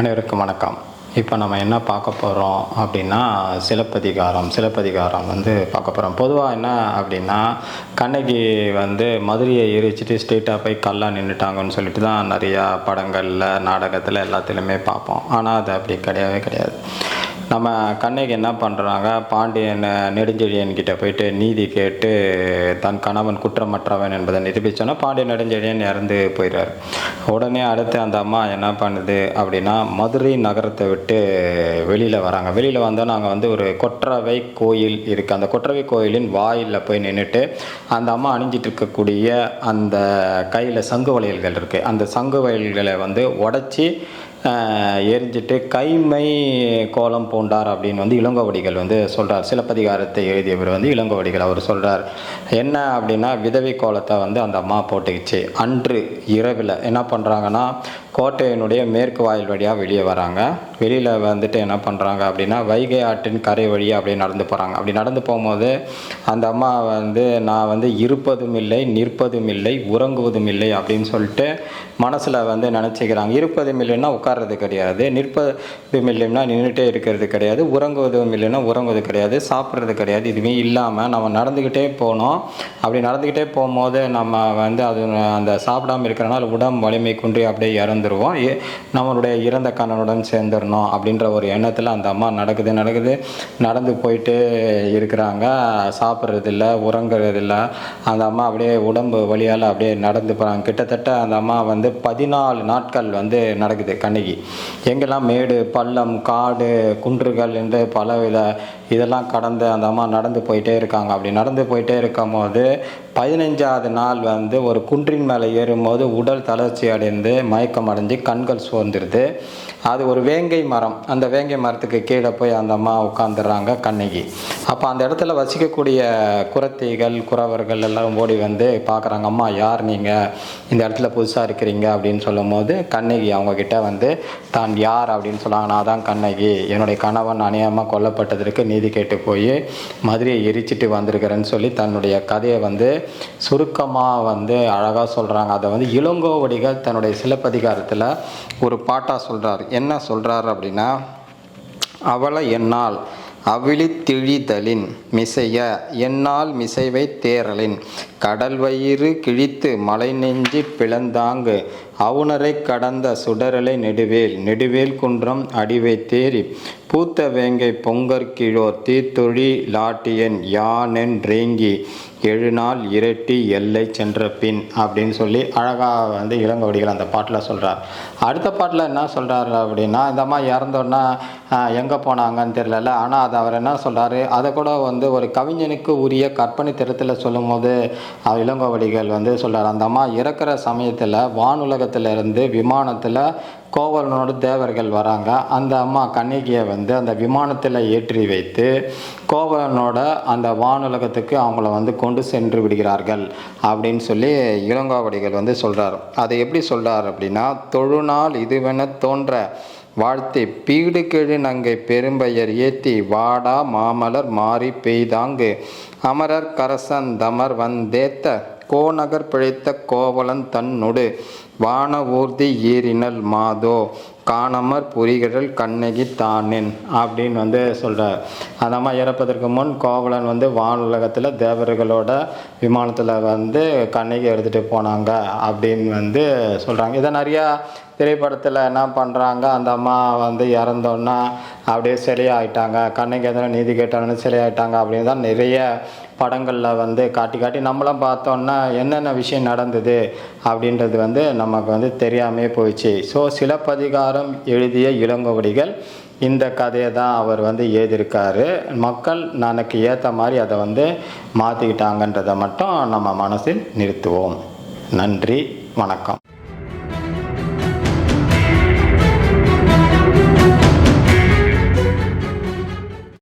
அனைவருக்கும் வணக்கம். இப்போ நம்ம என்ன பார்க்க போகிறோம் அப்படின்னா சிலப்பதிகாரம் சிலப்பதிகாரம் வந்து பார்க்க போகிறோம் பொதுவாக என்ன அப்படின்னா கண்ணகி வந்து மதுரையை எரிச்சிட்டு ஸ்ட்ரெயிட்டாக போய் கல்லாக நின்றுட்டாங்கன்னு சொல்லிட்டு தான் நிறையா படங்களில் நாடகத்தில் எல்லாத்துலேயுமே பார்ப்போம். ஆனால் அது அப்படி கிடையவே கிடையாது. நம்ம கண்ணகி என்ன பண்ணுறாங்க பாண்டியன் நெடுஞ்செழியன் கிட்ட போயிட்டு நீதி கேட்டு தன் கணவன் குற்றமற்றவன் என்பதை நிரூபித்தோன்னா பாண்டியன் நெடுஞ்செழியன் இறந்து போயிடுறாரு. உடனே அடுத்து அந்த அம்மா என்ன பண்ணுது அப்படின்னா மதுரை நகரத்தை விட்டு வெளியில் வராங்க. வெளியில் வந்தால் நாங்கள் வந்து ஒரு கொற்றவை கோயில் இருக்குது அந்த கொற்றவை கோயிலின் வாயிலில் போய் நின்றுட்டு அந்த அம்மா அணிஞ்சிட்டு இருக்கக்கூடிய அந்த கையில் சங்கு வளையல்கள் இருக்குது அந்த சங்கு வளையல்களை வந்து உடச்சி எரிஞ்சிட்டு கைமை கோலம் பூண்டார் அப்படின்னு வந்து இளங்கோவடிகள் வந்து சொல்கிறார் சிலப்பதிகாரத்தை எழுதியவர் வந்து இளங்கோவடிகள் அவர் சொல்கிறார் என்ன அப்படின்னா விதவை கோலத்தை வந்து அந்த அம்மா போட்டுக்கிச்சு. அன்று இரவில் என்ன பண்ணுறாங்கன்னா கோட்டையினுடைய மேற்கு வாயில் வழியாக வெளியே வராங்க. வெளியில் வந்துட்டு என்ன பண்ணுறாங்க அப்படின்னா வைகை ஆற்றின் கரை வழியாக அப்படியே நடந்து போகிறாங்க அப்படி நடந்து போகும்போது அந்த அம்மா வந்து நான் வந்து இருப்பதும் இல்லை நிற்பதும் இல்லை உறங்குவதும் இல்லை அப்படின்னு சொல்லிட்டு மனசில் வந்து நினச்சிக்கிறாங்க. இருப்பதும் இல்லைன்னா உட்கார்றது கிடையாது. நிற்பதும் இல்லைன்னா நின்றுட்டே இருக்கிறது கிடையாது. உறங்குவதும் இல்லைன்னா உறங்குவது கிடையாது. சாப்பிட்றது கிடையாது. இதுவுமே இல்லாமல் நம்ம நடந்துக்கிட்டே போனோம். அப்படி நடந்துக்கிட்டே போகும்போது நம்ம வந்து அது அந்த சாப்பிடாம இருக்கிறனால உடம்பு வலிமை குன்றி அப்படியே இறந்துருவோம். நம்மளுடைய இறந்த கண்ணனுடன் சேர்ந்துடணும் அப்படின்ற ஒரு எண்ணத்தில் அந்த அம்மா நடக்குது நடக்குது. நடந்து போயிட்டு இருக்கிறாங்க. சாப்பிட்றதில்ல உறங்குறதில்ல. அந்த அம்மா அப்படியே உடம்பு வழியால் அப்படியே நடந்து போகிறாங்க கிட்டத்தட்ட அந்த அம்மா வந்து பதினாலு நாட்கள் வந்து நடக்குது. அன்னைக்கு எங்கெல்லாம் மேடு பள்ளம் காடு குன்றுகள் என்று பலவித இதெல்லாம் கடந்து அந்த அம்மா நடந்து போயிட்டே இருக்காங்க. அப்படி நடந்து போயிட்டே இருக்கும்போது பதினஞ்சாவது நாள் வந்து ஒரு குன்றின் மேலே ஏறும்போது உடல் தளர்ச்சி அடைந்து மயக்கம் அடைஞ்சு கண்கள் சோர்ந்துருது. அது ஒரு வேங்கை மரம். அந்த வேங்கை மரத்துக்கு கீழே போய் அந்த அம்மா உட்காந்துடுறாங்க கண்ணகி. அப்போ அந்த இடத்துல வசிக்கக்கூடிய குரத்தைகள் குறவர்கள் எல்லாம் ஓடி வந்து பார்க்குறாங்க அம்மா யார் நீங்கள் இந்த இடத்துல புதுசாக இருக்கிறீங்க? அப்படின்னு சொல்லும்போது கண்ணகி அவங்கக்கிட்ட வந்து தான் யார்? அப்படின்னு சொன்னாங்க நான் தான் கண்ணகி. என்னுடைய கணவன் அநியாயமாக கொல்லப்பட்டதற்கு நீதி கேட்டு போய் மதுரையை எரிச்சிட்டு வந்திருக்கிறேன்னு சொல்லி தன்னுடைய கதையை வந்து சுருக்கமாக வந்து அழகாக சொல்கிறாங்க அதை வந்து இளங்கோவடிகள் தன்னுடைய சிலப்பதிகாரத்தில் ஒரு பாட்டாக சொல்கிறார் என்ன சொல்கிறார் அப்படின்னா அவளை என்னால் அவிழித்திழிதலின் மிசைய என்னால் மிசைவை தேரலின் கடல் வயிறு கிழித்து மலை நெஞ்சி பிளந்தாங்கு அவுணரை கடந்த சுடரலை நெடுவேல் நெடுவேல் குன்றம் அடிவை தேறி பூத்த வேங்கை பொங்கற்கிழோர் தீத்தொழி லாட்டியன் யானென் ரேங்கி எழுநாள் இரட்டி எல்லை சென்ற பின் அப்படின்னு சொல்லி அழகாக வந்து இளங்கோவடிகள் அந்த பாட்டில் சொல்கிறார் அடுத்த பாட்டில் என்ன சொல்கிறாரு அப்படின்னா இந்த அம்மா இறந்தோன்னா எங்கே போனாங்கன்னு தெரியல ஆனால் அது அவர் என்ன சொல்கிறாரு அதை கூட வந்து ஒரு கவிஞனுக்கு உரிய கற்பனை திறத்தில் சொல்லும்போது இளங்கோவடிகள் வந்து சொல்கிறார் அந்த அம்மா இறக்குற சமயத்தில் வானுலகத்திலிருந்து விமானத்தில் கோவலனோட தேவர்கள் வராங்க. அந்த அம்மா கண்ணகியை வந்து வந்து அந்த விமானத்தில் ஏற்றி வைத்து கோவலனோட அந்த வானுலகத்துக்கு அவங்கள வந்து கொண்டு சென்று விடுகிறார்கள் அப்படின்னு சொல்லி இளங்கோவடிகள் வந்து சொல்கிறார் அதை எப்படி சொல்கிறார் அப்படின்னா தொழுநாள் இதுவென தோன்ற வாழ்த்தி பீடு கெழு நங்கை பெரும்பெயர் ஏத்தி வாடா மாமலர் மாறி பெய்தாங்கு. அமரர் கரசன் தமர் வந்தேத்த கோநகர் பிழைத்த கோவலன் தன்னொடு வான ஊர்தி ஈரினல் மாதோ. காணமர் புரிகடல் கண்ணகி தானின் அப்படின்னு வந்து சொல்கிறார் அந்த அம்மா இறப்பதற்கு முன் கோவலன் வந்து வானுலகத்தில் தேவர்களோட விமானத்தில் வந்து கண்ணகி எடுத்துகிட்டு போனாங்க அப்படின்னு வந்து சொல்கிறாங்க இதை நிறையா திரைப்படத்தில் என்ன பண்ணுறாங்க அந்த அம்மா வந்து இறந்தோன்னா அப்படியே சிலையாயிட்டாங்க. கண்ணகி எதனா நீதி கேட்டாங்கன்னு சிலையாயிட்டாங்க அப்படின்னு தான் நிறைய படங்களில் வந்து காட்டி காட்டி நம்மளாம் பார்த்தோன்னா என்னென்ன விஷயம் நடந்தது அப்படின்றது வந்து நமக்கு வந்து தெரியாமே போயிடுச்சு. ஸோ சிலப்பதிகாரம் எழுதிய இளங்கோவடிகள் இந்த கதையை தான் அவர் வந்து எழுதியிருக்காரு. மக்கள் எனக்கு ஏற்ற மாதிரி அதை வந்து மாற்றிக்கிட்டாங்கன்றதை மட்டும் நம்ம மனசில் நிறுத்துவோம். நன்றி வணக்கம்.